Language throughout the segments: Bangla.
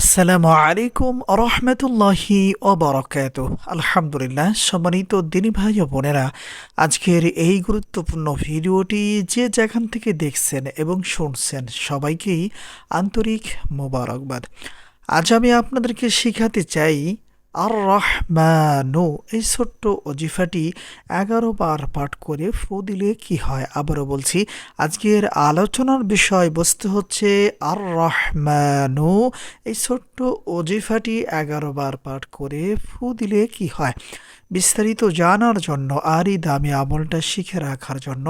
আসসালামু আলাইকুম রহমতুল্লাহি ওবরাকাত আলহামদুলিল্লাহ, সম্মানিত দিনী ভাই ও বোনেরা, আজকের এই গুরুত্বপূর্ণ ভিডিওটি যে যেখান থেকে দেখছেন এবং শুনছেন সবাইকেই আন্তরিক মোবারকবাদ। আজ আমি আপনাদেরকে শেখাতে চাই আর রহমানু এই ছোট্ট অজিফাটি এগারো বার পাঠ করে ফু দিলে কি হয়? আবারও বলছি, আজকের আলোচনার বিষয়বস্তু হচ্ছে আর রহমানু এই ছোট্ট অজিফাটি এগারো বার পাঠ করে ফু দিলে কি হয়? বিস্তারিত জানার জন্য আর এই দামি আমলটা শিখে রাখার জন্য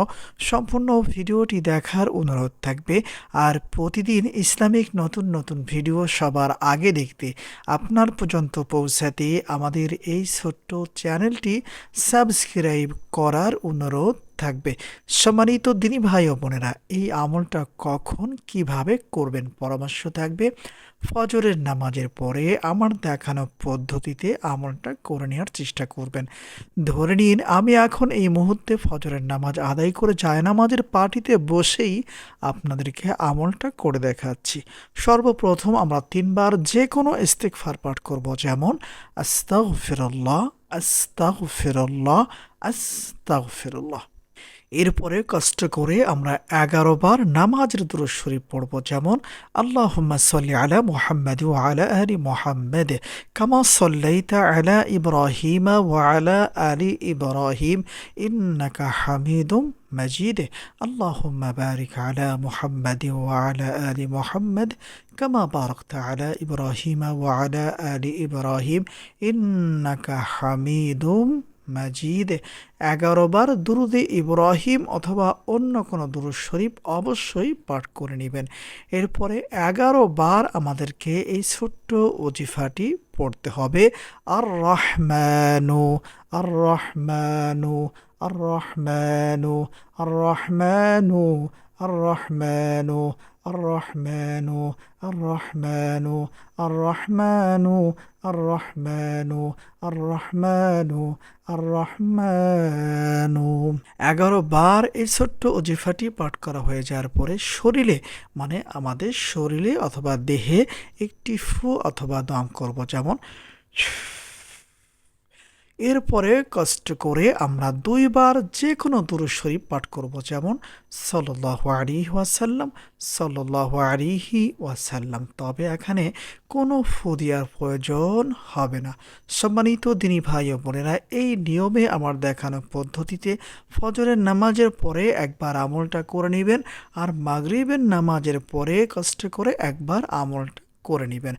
সম্পূর্ণ ভিডিওটি দেখার অনুরোধ থাকবে। আর প্রতিদিন ইসলামিক নতুন নতুন ভিডিও সবার আগে দেখতে আপনার পর্যন্ত পৌঁছাতে আমাদের এই ছোট্ট চ্যানেলটি সাবস্ক্রাইব করার অনুরোধ। থাকবে। সম্মানিত দিনী ভাই ও বোনেরা, এই আমলটা কখন কীভাবে করবেন পরামর্শ থাকবে ফজরের নামাজের পরে আমার দেখানো পদ্ধতিতে আমলটা করে নেওয়ার চেষ্টা করবেন। ধরে নিন, আমি এখন এই মুহূর্তে ফজরের নামাজ আদায় করে যায় নামাজের পার্টিতে বসেই আপনাদেরকে আমলটা করে দেখাচ্ছি। সর্বপ্রথম আমরা তিনবার যে কোনো ইস্তেকফার পাঠ করব, যেমন আস্তাগ ফিরল্লাহ আস্তাগ ফিরল্লাহ আস্তাগ ফিরল্লাহ এরপরে কষ্ট করে আমরা এগারো বার নামাজের দুরুদ শরীফ পড়ব যেমন আল্লাহুম্মা সাল্লি আলা মুহাম্মাদ ওয়া আলা আলি মুহাম্মাদ কামা সাল্লাইতা আলা ইব্রাহিম ওয়া আলা আলি ইব্রাহিম ইন্নাকা হামিদুম مجيد اللهم بارك على محمد وعلى آل محمد كما باركت على إبراهيم وعلى آل إبراهيم إنك حميد মাজিদ, এগারো বার দুরুদে ইব্রাহিম অথবা অন্য কোনো দুরুদ শরীফ অবশ্যই পাঠ করে নেবেন। এরপরে এগারো বার আমাদেরকে এই ছোট্ট ওজিফাটি পড়তে হবে। আর রহমানু আর রহমানু আর রহমানু আর রহমানু আর রহমানু الرحمن الرحمن الرحمن الرحمن الرحمن الرحمن এগারো বার এই ছোট্ট অজিফাটি পাঠ করা হয়ে যাওয়ার পরে শরীরে মানে আমাদের শরীরে অথবা দেহে একটি ফু অথবা দম করব যেমন এরপরে কষ্ট করে আমরা দুইবার যে কোনো দুরু শরীফ পাঠ করব, যেমন সল্লাহ আলিহি ওয়াসাল্লাম সল্লাহ আলিহি ওয়াসাল্লাম। তবে এখানে কোনো ফুদিয়ার প্রয়োজন হবে না। সম্মানিত দিনী ভাই ও বোনেরা, এই নিয়মে আমার দেখানো পদ্ধতিতে ফজরের নামাজের পরে একবার আমলটা করে নেবেন আর মাগরিবের নামাজের পরে কষ্ট করে একবার আমলটা করে নেবেন।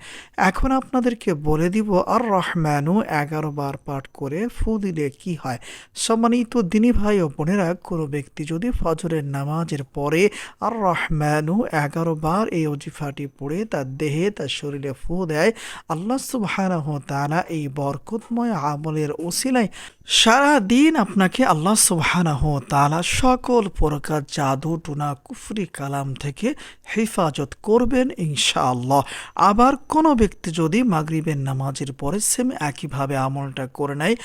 এখন আপনাদেরকে বলে দিব আর রহমানু এগারো বার পাঠ করে ফু দিলে কি হয়? সম্মানিত দিনী ভাই ও বোনেরা, কোনো ব্যক্তি যদি ফজরের নামাজের পরে আর রহমানু এগারো বার এই অজিফাটি পড়ে তার দেহে, তার শরীরে ফু দেয়, আল্লাহ সুবাহানহ তালা এই বরকতময় আমলের ওসিলায় সারা দিন আপনাকে আল্লাহ সুবাহানহ তালা সকল প্রকার জাদু, টুনা, কুফরি, কালাম থেকে হেফাজত করবেন ইনশাআল্লাহ। আবার কোনো ব্যক্তি যদি মাগরিবের নামাজের পরে সেম একইভাবে আমলটা করে নেয়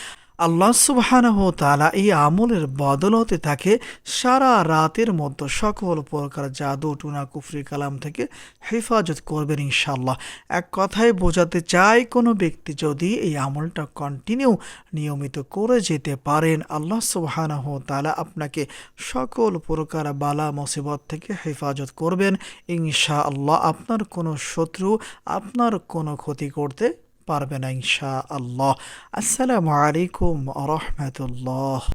আল্লাহ সুবহানাহ তালা এই আমলের বদলতে থাকে সারা রাতের মধ্যে সকল প্রকার জাদু, টুনা, কুফরি, কালাম থেকে হেফাজত করবেন ইনশাল্লাহ এক কথায় বোঝাতে চাই, কোনো ব্যক্তি যদি এই আমলটা কন্টিনিউ নিয়মিত করে যেতে পারেন, আল্লাহ সুবহানাহ তালা আপনাকে সকল প্রকার বালা, মুসিবত থেকে হেফাজত করবেন। ইনশা আল্লাহ আপনার কোনো শত্রু আপনার কোনো ক্ষতি করতে পারবে না ইনশা আল্লাহ আসসালামু আলাইকুম রহমতুল্লাহ